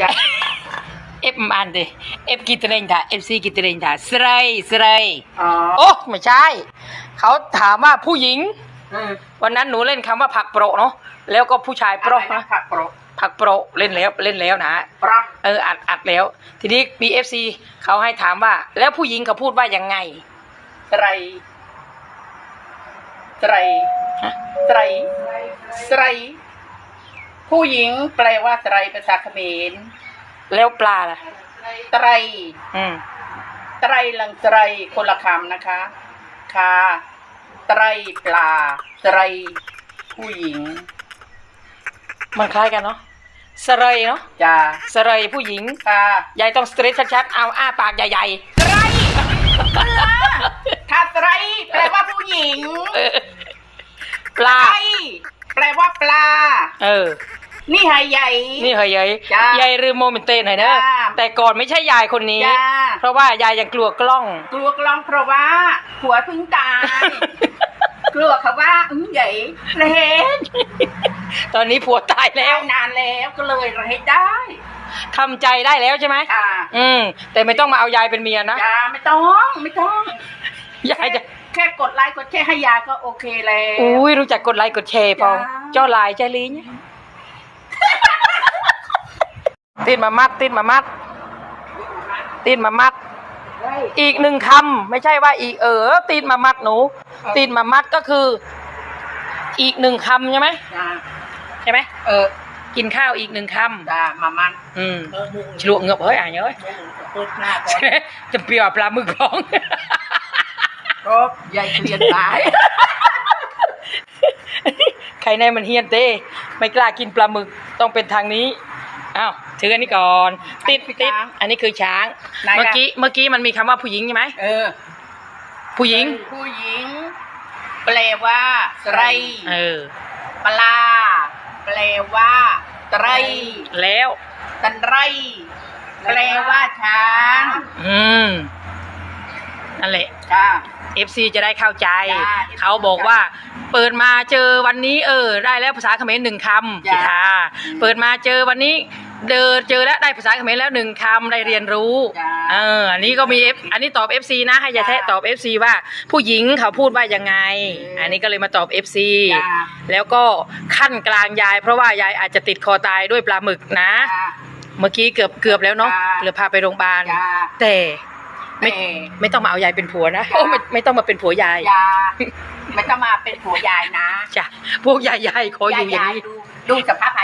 จ้ะเอฟมันดิเอฟกิตเรงดาเอฟซีกิตเรงดาสไรสไรอ๋อโอ้ไม่ใช่ เขาถามว่าผู้หญิงอืมวันนั้นหนูเล่นคำว่าผักโปรเนาะแล้วก็ผู้ชายโปรอะไรนะนะผักโปรผักโปรเล่นแล้วเล่นแล้วนะโปรเอออัดอัดแล้ว ทีนี้ BFC เขาให้ถามว่า แล้วผู้หญิงเขาพูดว่ายังไงไตรไตรฮะไตรไตร ผู้หญิงแปลว่าไตรภาษาเขมร แล้วปลาล่ะ ไตร อืม ไตรลังไตรคนละคำนะคะค่ะไตรปลา ไตร ผู้หญิง มันคล้ายกันเนาะสไรเนาะจ้าสไรผู้หญิงค่ะยายต้องสเตรทชัดๆเอาอ้าปากใหญ่ไตรถ้าไตรแปลว่าผู้หญิงๆเออปลาไตรแปลว่าปลา เออ นี่ไฮใหญ่ นี่เหรอยายจ้ายายลืมโมเมนเตนหน่อยเนอะจ้าแต่ก่อนไม่ใช่ยายคนนี้ จ้า เพราะว่ายายยังกลัวกล้อง กลัวกลองเพราะว่าผัวเพิ่งตาย กลัวเขาว่าอืมใหญ่เล่นตอนนี้ผัวตายแล้แล้ววนานแล้วก็เลยเล่นได้ทำใจได้แล้วใช่ไหมค่ะอืม แต่ไม่ต้องมาเอายายเป็นเมียนะยาไม่ต้องไม่ต้องยายจะแค่กดไลค์กดแชร์ให้ยาก็โอเคแล้ว อุ้ยรู้จักกดไลค์กดแชร์พองจ้า เจ้าลายใจลีเนี่ย ติดมามัด ติดมามัด ติดมามัดเฮ้ยอีกหนึ่งคำไม่ใช่ว่าอีกเออ ติดมามัดหนู ติดมามัดก็คือ อีกหนึ่งคำใช่ไหมจ้าใช่ไหมเออ กินข้าวอีกหนึ่งคจ้ามามันำอืมเออมึงฉลวกเงือบเฮ้ยอ่านเอ้ยเปิดหน้าก่อนจะเปรียวปลาหมึกพองรบใหญ่เกลียนตายใครในมันเฮียนเต้ไม่กล้ากินปลาหมึกต้องเป็นทางนี้ อ้าวถืออันนี้ก่อน ติดอันนี้คือติดช้างอันนี้คือช้าง ไหนคะเมื่อกี้เมื่อกี้มันมีคำว่าผู้หญิงใช่ไหมเออ ผู้หญิง ผู้หญิง แปลว่าไตรเออ ปลา แปลว่าไตรแล้ว ตันไร แปลว่าช้าง อืม นั่นแหละ จ้า FC จะได้เข้าใจจ้าเขาบอกว่า เปิดมาเจอวันนี้ เออ ได้แล้วภาษาเขมรหนึ่งคำจ้าค่ะเปิดมาเจอวันนี้เดินเจอแล้วได้ภาษาเขมรแล้วหนึ่งคำได้เรียนรู้จ้าเอออันนี้ก็มี F อันนี้ตอบ FC นะให้ยายแท้จ้าตอบ FC ว่าผู้หญิงเขาพูดว่ายังไงเอออัอันนี้ก็เลยมาตอบ FC จ้าแล้วก็ขั้นกลางยาย เพราะว่ายายอาจจะติดคอตายด้วยปลาหมึกนะ จ้า เมื่อกี้เกือบเกือบแล้วเนาะจ้าเกือบพาไปโรงพยาบาล จ้า แต่ ไม่แต่ไม่ต้องมาเอายายเป็นผัวนะจ้าโอ้ไม่ไม่ต้องมาเป็นผัวยายยาไม่ต้องมาเป็นผัวยายนะจ้ะพวกยายยายขออยู่อย่างยายนี้ๆดูดูสภาพยายยายนะ